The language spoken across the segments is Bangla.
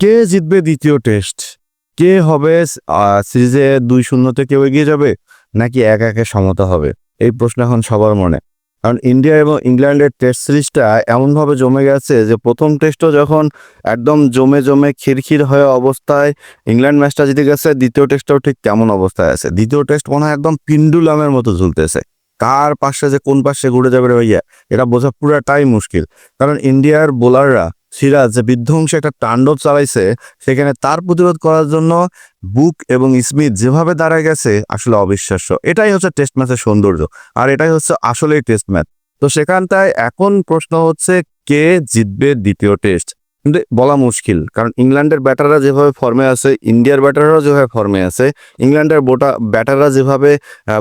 কে জিতবে দ্বিতীয় টেস্ট? কে হবে সিরিজে দুই শূন্যতে কেউ এগিয়ে যাবে, নাকি এক একে সমতা হবে? এই প্রশ্ন এখন সবার মনে। কারণ ইন্ডিয়া এবং ইংল্যান্ডের টেস্ট সিরিজটা এমনভাবে জমে গেছে যে প্রথম টেস্টও যখন একদম জমে জমে খিরখির হয়ে অবস্থায় ইংল্যান্ড ম্যাচটা জিতে গেছে, দ্বিতীয় টেস্টটাও ঠিক তেমন অবস্থায় আছে। দ্বিতীয় টেস্ট মনে হয় একদম পিন্ডুলামের মতো ঝুলতেছে। কার পাশে যে কোন পাশে ঘুরে যাবে ভাইয়া, এটা বোঝা পুরাটাই মুশকিল। কারণ ইন্ডিয়ার বোলাররা সিরাজ যে বিধ্বংসী একটা তাণ্ডব চালাইছে, সেখানে তার প্রতিরোধ করার জন্য বুক এবং স্মিথ যেভাবে দাঁড়ায় গেছে, আসলে অবিশ্বাস্য। এটাই হচ্ছে টেস্ট ম্যাচের সৌন্দর্য, আর এটাই হচ্ছে আসলেই টেস্ট ম্যাচ তো সেখানটায় এখন প্রশ্ন হচ্ছে, কে জিতবে দ্বিতীয় টেস্ট কিন্তু বলা মুশকিল, কারণ ইংল্যান্ডের ব্যাটাররা যেভাবে ফর্মে আছে, ইন্ডিয়ার ব্যাটাররাও যেভাবে ফর্মে আছে, ইংল্যান্ডের বোটা, ব্যাটাররা যেভাবে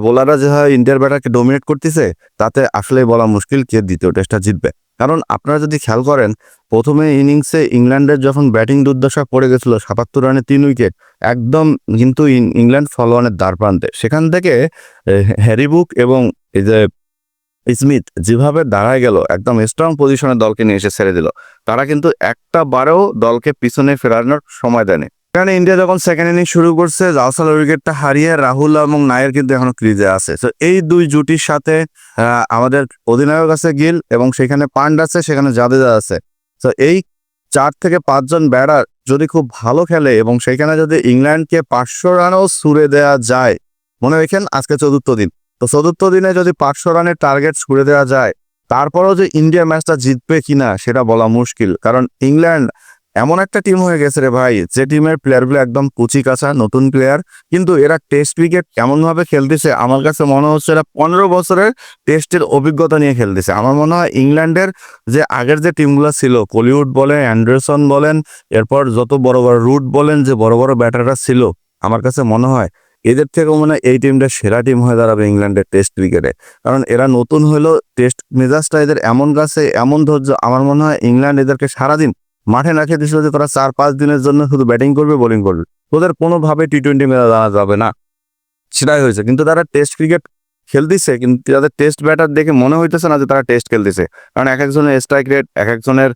বোলাররা যেভাবে ইন্ডিয়ার ব্যাটারকে ডোমিনেট করতেছে, তাতে আসলেই বলা মুশকিল কে দ্বিতীয় টেস্টটা জিতবে। কারণ আপনারা যদি খেয়াল করেন, প্রথমে ইনিংসে ইংল্যান্ডের যখন ব্যাটিং দুর্দশা পড়ে গেছিল, সাতাত্তর রানে তিন উইকেট, একদম কিন্তু ইংল্যান্ড ফলোয়ানের দ্বার প্রান্তে। সেখান থেকে হ্যারি বুক এবং এই যে স্মিথ যেভাবে দাঁড়ায় গেল, একদম স্ট্রং পজিশনে দলকে নিয়ে এসে ছেড়ে দিল। তারা কিন্তু একটা বারেও দলকে পিছনে ফেরানোর সময় দেয়নি। কারণ ইন্ডিয়া যখন সেকেন্ড ইনিংস শুরু করছে জাওসাল উইকেটটা হারিয়ে রাহুল এবং নায়ের কিন্তু এখনও ক্রিজে আছে। তো এই দুই জুটির সাথে আমাদের অধিনায়ক আছে গিল এবং সেখানে পান্ড আছে, সেখানে জাদেজা আছে। তো এই চার থেকে পাঁচজন ব্যাটার যদি খুব ভালো খেলে এবং সেখানে যদি ইংল্যান্ডকে পাঁচশো রানও ছুড়ে দেওয়া যায়, মনে রেখেন আজকে চতুর্থ দিন। তো চতুর্থ দিনে যদি পাঁচশো রানের টার্গেট ছুড়ে দেওয়া যায়, তারপরেও যে ইন্ডিয়া ম্যাচটা জিতবে কিনা সেটা বলা মুশকিল। কারণ ইংল্যান্ড এমন একটা টিম হয়ে গেছে রে ভাই, যে টিমের প্লেয়ারগুলো একদম কুচি কাঁচা নতুন প্লেয়ার কিন্তু এরা টেস্ট ক্রিকেট কেমন ভাবে খেলতেছে, আমার কাছে মনে হচ্ছে এরা পনেরো বছরের টেস্টের অভিজ্ঞতা নিয়ে খেলতেছে। আমার মনে হয় ইংল্যান্ডের যে আগের যে টিমগুলো ছিল কলিউড বলেন অ্যান্ডারসন বলেন, এরপর যত বড় বড় রুট বলেন, যে বড় বড় ব্যাটাররা ছিল, আমার কাছে মনে হয় এদের থেকেও মনে হয় এই টিমটা সেরা টিম হয়ে দাঁড়াবে ইংল্যান্ডের টেস্ট ক্রিকেটে কারণ এরা নতুন হলেও টেস্ট মেজাজটা এদের এমন কাছে, এমন ধৈর্য, আমার মনে হয় ইংল্যান্ড এদেরকে সারাদিন মাঠে না খেয়ে খেতে যে তারা চার পাঁচ দিনের জন্য শুধু ব্যাটিং করবে বোলিং করবে। তোদের কোনোভাবে টি টোয়েন্টি মেজাজ আনা যাবে না। সেটাই হয়েছে। কিন্তু তারা টেস্ট ক্রিকেট খেলতেছে, কিন্তু তাদের টেস্ট ব্যাটার দেখে মনে হইতেছে না যে তারা টেস্ট খেলতেছে। কারণ এক একজনের স্ট্রাইক রেট এক একজনের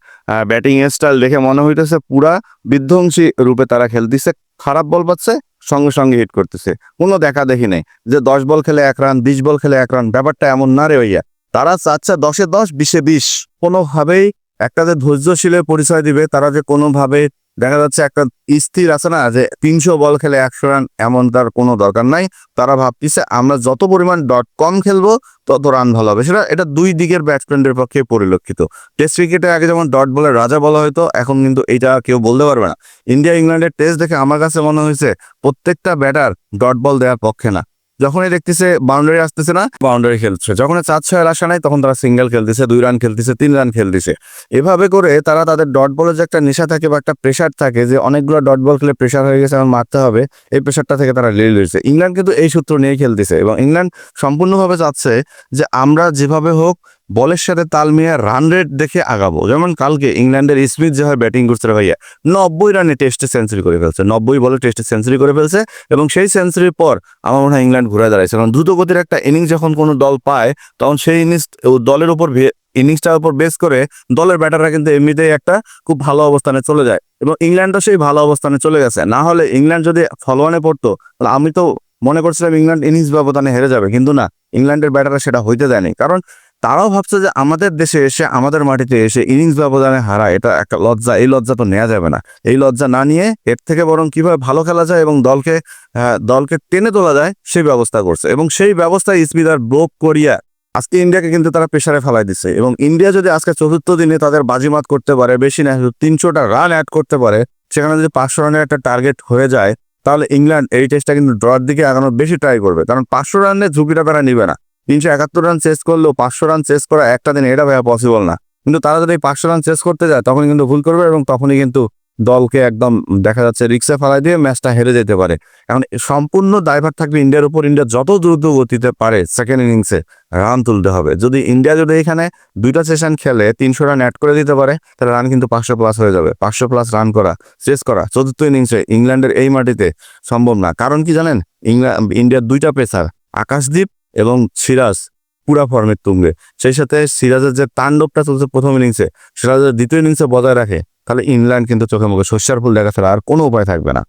ব্যাটিং স্টাইল দেখে মনে হইতেছে পুরা বিধ্বংসী রূপে তারা খেলতেছে। খারাপ বল পাচ্ছে, সঙ্গে সঙ্গে হিট করতেছে। কোনো দেখা দেখি নেই যে দশ বল খেলে এক রান বিশ বল খেলে এক রান ব্যাপারটা এমন না রে ভাইয়া। তারা চাচ্ছে দশে দশ, বিশে বিশ। কোনোভাবেই একটা যে ধৈর্যশীলের পরিচয় দিবে, তারা যে কোনোভাবে দেখা যাচ্ছে একটা স্থির আছে না যে তিনশো বল খেলে একশো রান এমন তার কোনো দরকার নাই। তারা ভাবতেছে, আমরা যত পরিমাণ ডট কম খেলব, তত রান ভালো হবে। সেটা, এটা দুই দিকের ব্যাটসম্যানদের পক্ষে পরিলক্ষিত। টেস্ট ক্রিকেটে আগে যেমন ডট বলের রাজা বলা হতো এখন কিন্তু এটা কেউ বলতে পারবে না। ইন্ডিয়া ইংল্যান্ডের টেস্ট দেখে আমার কাছে মনে হয়েছে, প্রত্যেকটা ব্যাটার ডট বল দেওয়ার পক্ষে না। যখনই দেখতেছে বাউন্ডারি আসতেছে না বাউন্ডারি খেলছে। যখন চার ছয়ের রাশা নাই, তখন তারা সিঙ্গেল খেলতেছে, দুই রান খেলতেছে, তিন রান খেলতেছে। এভাবে করে তারা তাদের ডট বলের যে একটা নেশা থাকে বা একটা প্রেশার থাকে যে অনেকগুলো ডট বল খেলে প্রেশার হয়ে গেছে এবং মারতে হবে, এই প্রেশারটা থেকে তারা লিয়ে হয়েছে। ইংল্যান্ড কিন্তু এই সূত্র নিয়ে খেলতেছে এবং ইংল্যান্ড সম্পূর্ণভাবে চাচ্ছে যে আমরা যেভাবে হোক বলের সাথে তাল মিলিয়ে রান রেট দেখে আগাবো। যেমন কালকে ইংল্যান্ডের স্মিথ যে হয় ব্যাটিং করছে রে ভাইয়া, নব্বই রানে টেস্টে সেঞ্চুরি করে ফেলছে। নব্বই বলে টেস্টে সেঞ্চুরি করে ফেলছে এবং সেই সেঞ্চুরির পর আমার মনে হয় ইংল্যান্ড ঘুরে দাঁড়াইছে। কারণ দ্রুত গতির একটা ইনিংস যখন কোনো দল পায়, তখন সেই ইনিংস দলের উপর ইনিংসটার উপর বেস করে দলের ব্যাটাররা কিন্তু এমনিতেই একটা খুব ভালো অবস্থানে চলে যায় এবং ইংল্যান্ডও সেই ভালো অবস্থানে চলে গেছে। না হলে ইংল্যান্ড যদি ফলোয়ানে পড়তো, তাহলে আমি তো মনে করছিলাম ইংল্যান্ড ইনিংস ব্যবধানে হেরে যাবে, কিন্তু না, ইংল্যান্ডের ব্যাটাররা সেটা হইতে দেয়নি। কারণ তারাও ভাবছে যে আমাদের দেশে এসে, আমাদের মাটিতে এসে ইনিংস ব্যবধানে হারা এটা একটা লজ্জা, এই লজ্জা তো নেওয়া যাবে না। এই লজ্জা না নিয়ে এর থেকে বরং কীভাবে ভালো খেলা যায় এবং দলকে দলকে টেনে তোলা যায়, সেই ব্যবস্থা করছে। এবং সেই ব্যবস্থায় স্মিথ আর ব্রোক করিয়া আজকে ইন্ডিয়াকে কিন্তু তারা প্রেশারে ফেলাই দিচ্ছে। এবং ইন্ডিয়া যদি আজকে চতুর্থ দিনে তাদের বাজিমাত করতে পারে, বেশি না তিনশোটা রান অ্যাড করতে পারে, সেখানে যদি পাঁচশো রানের একটা টার্গেট হয়ে যায়, তাহলে ইংল্যান্ড এই টেস্টটা কিন্তু ড্রর দিকে আগানোর বেশি ট্রাই করবে। কারণ পাঁচশো রানের ঝুঁকিটা তারা নিবে না। তিনশো একাত্তর রান চেস করলেও পাঁচশো রান চেস করা একটা দিন এটা ভাইয়া পসিবল না। কিন্তু তারা যদি পাঁচশো রান চেস করতে যায় তখন কিন্তু ভুল করবে এবং তখনই কিন্তু দলকে একদম দেখা যাচ্ছে রিক্সা ফেলাই দিয়ে ম্যাচটা হেরে যেতে পারে। এখন সম্পূর্ণ দায়ভার থাকবে ইন্ডিয়ার উপর। ইন্ডিয়া যত দ্রুত গতিতে পারে সেকেন্ড ইনিংসে রান তুলতে হবে। যদি ইন্ডিয়া যদি এখানে দুইটা সেশন খেলে তিনশো রান অ্যাড করে দিতে পারে, তাহলে রান কিন্তু পাঁচশো প্লাস হয়ে যাবে। পাঁচশো প্লাস রান করা চেস করা চতুর্থ ইনিংসে ইংল্যান্ডের এই মাটিতে সম্ভব না। কারণ কি জানেন? ইংল্যান্ড ইন্ডিয়ার দুইটা পেসার, আকাশদীপ এবং সিরাজ পুরা ফর্মের তুঙ্গে। সেই সাথে সিরাজের যে তাণ্ডবটা চলছে প্রথম ইনিংসে সিরাজের দ্বিতীয় ইনিংসে বজায় রাখে, তাহলে ইংল্যান্ড কিন্তু চোখে মুখে শস্যার ফুল দেখা ছাড়া আর কোনো উপায় থাকবে না।